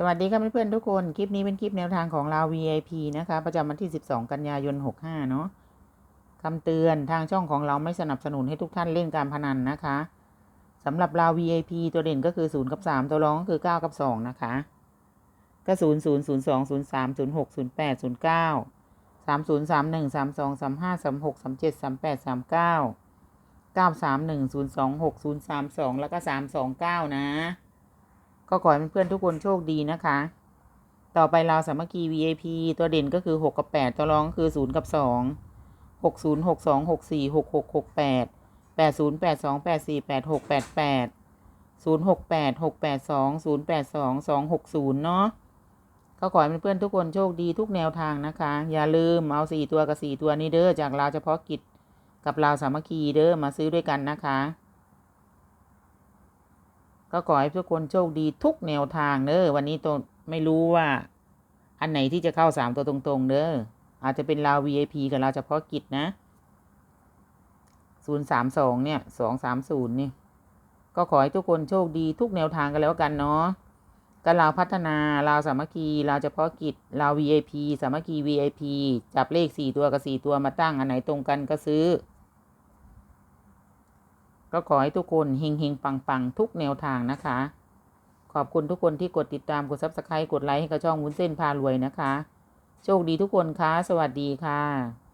สวัสดีครับเพื่อนๆทุกคน คลิปนี้เป็นคลิปแนวทางของเรา VIP นะคะ ประจำวันที่ 12 กันยายน 65 เนาะคำเตือนทางช่องของเราไม่สนับสนุนให้ทุกท่านเล่นการพนันนะคะสำหรับเรา VIP ตัวเด่นก็คือ 0 กับ 3 ตัวรองก็คือ 9 กับ 2 นะคะ ก็ 0 0 0 2 0 3 0 6 0 8 0 9 3 0 3 1 3 2 3 5 3 6 3 7 3 8 3 9 9 3 1 0 2 6 0 3 2 แล้วก็ 3 2 9 นะ ก็ขอให้เพื่อนๆทุกคนโชคดีนะคะ ต่อไปเราวสามัคคี VIP ตัวเด่นก็คือ 6 กับ 8 ตัวรองคือ 0 กับ 2 6 0 6 2 6 4 6 6 6 8 8 0 8 2 8 4 8 6 8 8 0 6 8 6 8 2 0 8 2 2 6 0 เนาะก็ขอให้เพื่อนๆทุกคนโชคดีทุกแนวทางนะคะ อย่าลืมเอา 4 ตัวกับ 4 ตัวนี้เด้อจากเราวเฉพาะกิจกับเราวสามัคคีเด้อมาซื้อด้วยกันนะคะ ก็ขอให้ทุกคนโชคดีทุกแนวทางเด้อวันนี้ตัวไม่รู้ว่า อันไหนที่จะเข้าสามตัวตรงๆเด้ออาจจะเป็นเราว VIP กับเราวเฉพาะกิจนะศูนย์สามสองเนี่ยสองสามศูนย์นี่ก็ขอให้ทุกคนโชคดีทุกแนวทางกันแล้วกันเนาะก็เราวพัฒนาเราวสามัคคีเราวเฉพาะกิจเราว VIP สามัคคี VIP จับเลขสี่ตัวกับสี่ตัวมาตั้งอันไหนตรงกันก็ซื้อ ก็ขอให้ทุกคนเฮงเฮงปังปังทุกแนวทางนะคะ ขอบคุณทุกคนที่กดติดตามกดซับสไครต์กดไลค์ให้กับช่องวุ้นเส้นพารวยนะคะ โชคดีทุกคนคะสวัสดีค่ะ